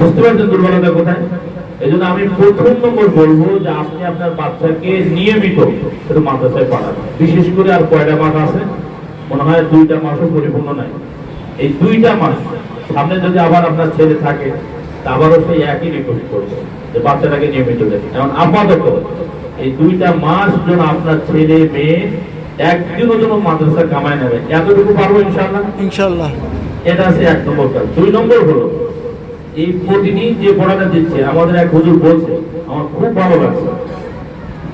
বুঝতে পারছেন দুর্বলতা কোথায়? এই জন্য আমি প্রথম নম্বর বলব যে আপনি আপনার বাচ্চাকে নিয়মিত মাদ্রাসায় পাঠান বিশেষ করে আর কয়টা মাস আছে? মনে হয় দুইটা মাসও পরিপূর্ণ নাই। এই দুইটা মাস সামনে যদি আবার আপনার ছেলে থাকে তা আবারও সেই একই রিকোয়েস্ট করব যে বাচ্চাটাকে নিয়মিত দেখে। এখন আপাতত এই দুইটা মাস যেন আপনার ছেলে মেয়ে একদিনও যেন মাদ্রাসা কামায় নেবে এতটুকু পারব ইনশাল্লাহ ইনশাল্লাহ এটা আছে এক নম্বর কাজ। দুই নম্বর হলো এই প্রতিদিন যে পড়াটা দিচ্ছে আমাদের এক হুজুর বলছে, আমার খুব ভালো লাগছে।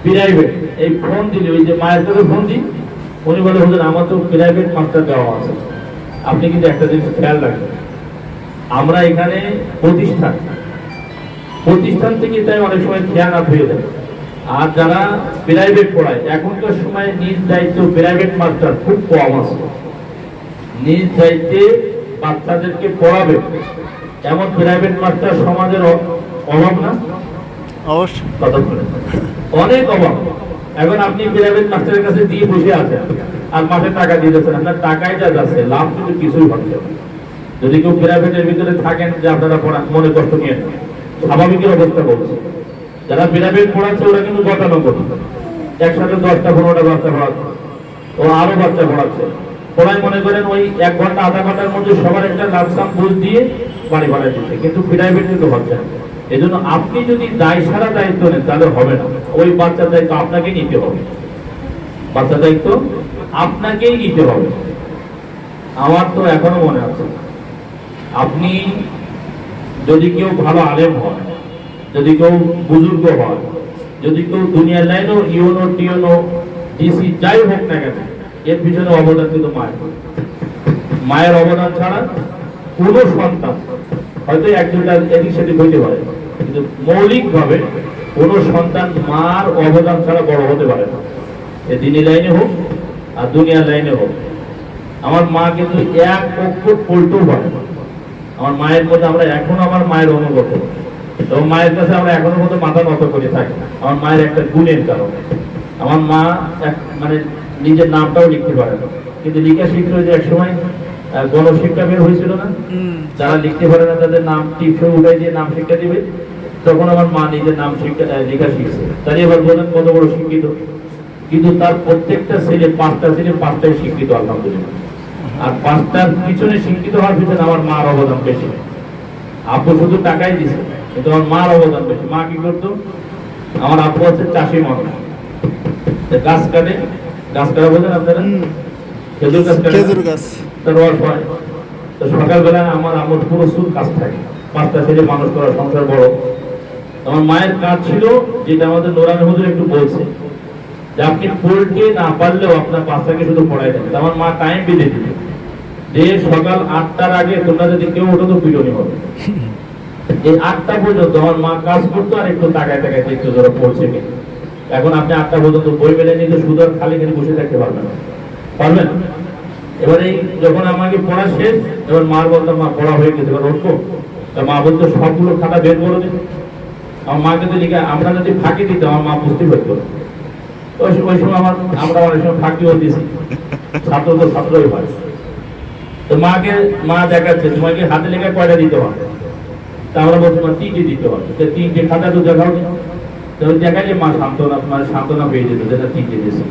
প্রাইভেট এই ফোন দিলে, ওই যে মায়ের ফোন দিই, উনি বলে, হুজুর, আমার তো প্রাইভেট মাস্টার দেওয়া আছে। আপনি কিন্তু একটা জিনিস খেয়াল রাখবেন। আমরা এখানে প্রতিষ্ঠান। প্রতিষ্ঠান থেকে তাই অনেক সময় খেয়াল হয়ে যায়। আর যারা প্রাইভেট পড়ায়, এখনকার সময় নিজ দায়িত্ব প্রাইভেট মাস্টার খুব কম আছে। নিজ দায়িত্বে বাচ্চাদেরকে পড়াবে। এমন প্রাইভেট মাস্টার সমাজের অভাব না? অবশ্যই। অনেক অভাব। এখন আপনি প্রাইভেট মাস্টারের কাছে দিয়ে বসে আছেন আর মাসে টাকা দিয়ে দিচ্ছেন আপনার টাকাই যা যাচ্ছে লাভ কিন্তু কিছুই হচ্ছে যদি কেউ প্রাইভেটের ভিতরে থাকেন যে আপনারা পড়া মনে কষ্ট নিয়ে স্বাভাবিকের অবস্থা বলছে। যারা প্রাইভেট পড়াচ্ছে ওরা কিন্তু গতানুগত একসাথে দশটা পনেরোটা বাচ্চা পড়াচ্ছে। ও আরও বাচ্চা পড়াচ্ছে। পড়ায় মনে করেন ওই এক ঘণ্টা আধা ঘণ্টার মধ্যে সবার একটা লাভসাম বুঝ দিয়ে বাড়ি ভাড়া দিচ্ছে কিন্তু প্রাইভেট কিন্তু না। এই জন্য আপনি যদি দায় সারা দায়িত্ব নেন, তাহলে হবে না। ওই বাচ্চার দায়িত্ব আপনাকে নিতে হবে। বাচ্চার দায়িত্ব আপনাকেই নিতে হবে। আমার তো এখনও মনে আছে, আপনি যদি কেউ ভালো আলেম হয়, যদি কেউ বুজুর্গ হয়, যদি কেউ দুনিয়ার লাইনও ইউনো টিওনো ডিসি যাই হোক না কেন, এর পিছনে অবদান কিন্তু মায়ের। মায়ের অবদান ছাড়া কোনো সন্তান, হয়তো এক দুটা এদিক সেদিক হইতে পারে, কিন্তু মৌলিকভাবে কোনো সন্তান মার অবদান ছাড়া বড় হতে পারে না। এ দিনী লাইনে হোক আর দুনিয়ার লাইনে হোক। আমার মা কিন্তু এক অক্ষর পল্টও পারে। আমার মায়ের মধ্যে আমরা এখন আমার মায়ের অনুগত। এবং মায়ের কাছে আমরা এখনও মতো মাথা নত করে থাকি। আমার মায়ের একটা গুণের কারণে। আমার মা এক মানে নিজের নামটাও লিখতে পারে না। কিন্তু লিখা শিখলো যে একসময় আহ, গণশিক্ষা বের হয়েছিল না। যারা লিখতে পারে না তাদের নাম টিপে উঠাই দিয়ে নাম শিক্ষা দিবে। তখন আমার মা নিজের নাম শিক্ষা লেখা শিখছে। তাই এবার বলেন কত বড় শিক্ষিত? কিন্তু তার প্রত্যেকটা ছেলে পাঁচটা ছেলে পাঁচটাই শিক্ষিত আলহামদুলিল্লাহ। আর পাঁচটার পিছনে শিক্ষিত হওয়ার পিছনে আমার মার অবদান বেশি। আব্বু শুধু টাকাই দিছে কিন্তু আমার মার অবদান বেশি। মা কি করতো? আমার আব্বু হচ্ছে চাষি মানুষ। গাছ কাটে। গাছ কাটা বোঝেন আপনারা? খেজুর গাছ খেজুর গাছ। তো হয় তো সকালবেলা আমার আমার প্রচুর কাজ থাকে। পাঁচটা ছেলে মানুষ করা সংসার বড়। আমার মায়ের কাজ ছিল যেটা আমাদের নোরানি হুজুর একটু বলছে, যে আপনি পড়তে না পারলেও আপনার বাচ্চাকে শুধু পড়াই দেন আমার মা টাইম বেঁধে দিল যে সকাল আটটার আগে তোমরা যদি কেউ ওঠো তো পিটনি হবে। এই আটটা পর্যন্ত আমার মা কাজ করতো আর একটু তাকায় তাকায় দেখতো যারা পড়ছে এখন আপনি আটটা পর্যন্ত বই মেলে নিতে শুধু খালি খালি বসে থাকতে পারবেন না। পারবেন? এবার যখন আমাকে পড়া শেষ, এবার মার বলতাম মা, পড়া হয়ে গেছে, এবার উঠবো তা মা বলতো, সবগুলো খাতা বের করে দিন আমার মাকে যদি লিখে, আমরা যদি ফাঁকি দিতাম আমার মা বুঝতে পারতো। ওই ওই সময় আমার, আমরা অনেক সময় ফাঁকিও দিয়েছি। ছাত্র তো ছাত্রই হয়। তো মাকে, মা দেখাচ্ছে, তোমাকে হাতে লেখা কয়টা দিতে হবে? তা আমরা বলছি, মা, তিনটে দিতে হবে। তো তিনটে খাতা তো দেখাও নি। তো দেখাইলে মা সান্ত্বনা মানে সান্ত্বনা পেয়ে যেত যেটা তিনটে দিয়েছে।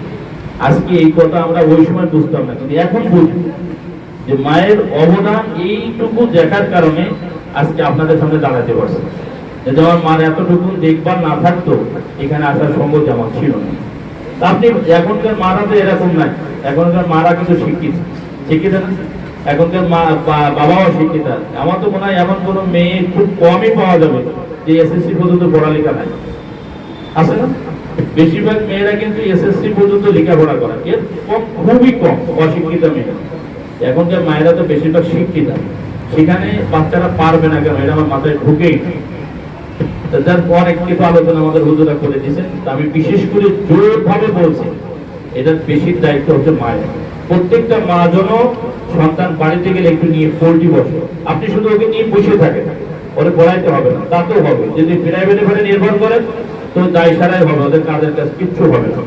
আজকে এই কথা আমরা ওই সময় বুঝতাম না, কিন্তু এখন বুঝি যে মায়ের অবদান এইটুকু দেখার কারণে আজকে আপনাদের সামনে দাঁড়াতে পারছে। যদি আমার মার এতটুকু দেখবার না থাকতো, এখানে আসার সঙ্গত আমার ছিল না। আপনি এখনকার মারা তো এরকম নাই। এখনকার মারা কিন্তু শিক্ষিত। শিক্ষিত এখনকার মা বাবাও শিক্ষিত। আমার তো মনে হয় এমন কোনো মেয়ে খুব কমই পাওয়া যাবে যে এসএসসি পর্যন্ত পড়ালেখা নাই। আছে না? বেশিরভাগ মেয়েরা কিন্তু এসএসসি পর্যন্ত লেখাপড়া করে। এর কম, খুবই কম, অশিক্ষিত মেয়ে এখনকার মায়েরা তো বেশিরভাগ শিক্ষিত। সেখানে বাচ্চারা পারবে না কেন? এটা আমার মাথায় ঢুকেই। যার পর কিছু আলোচনা আমাদের হুজুরা করে দিয়েছেন। আমি বিশেষ করে জোরভাবে বলছি, এটার বেশি দায়িত্ব হচ্ছে মায়ের। প্রত্যেকটা মা যেন সন্তান বাড়িতে গেলে একটু নিয়ে পোল্ট্রি বসে। আপনি শুধু ওকে নিয়ে বসে থাকেন। ওরে পড়াইতে হবে না, তাতেও হবে। যদি প্রাইভেটে নির্ভর করেন তো দায় ছাড়াই হবে ওদের কাজের কাজ কিচ্ছু হবে না।